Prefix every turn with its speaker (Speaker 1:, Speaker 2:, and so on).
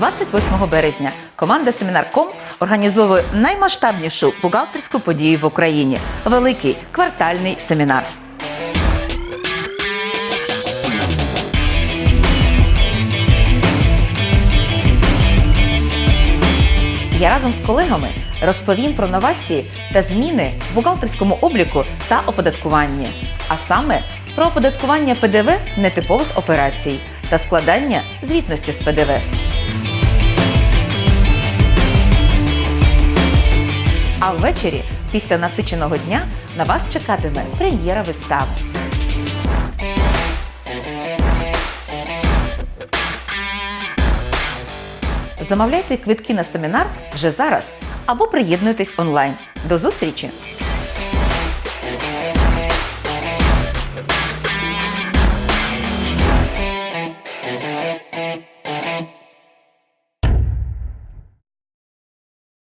Speaker 1: 28 березня команда Семінар.ком організовує наймасштабнішу бухгалтерську подію в Україні великий квартальний семінар. Я разом з колегами розповім про новації та зміни в бухгалтерському обліку та оподаткуванні, а саме про оподаткування ПДВ нетипових операцій та складання звітності з ПДВ. А ввечері, після насиченого дня, на вас чекатиме прем'єра вистави. Замовляйте квитки на семінар вже зараз або приєднуйтесь онлайн. До зустрічі!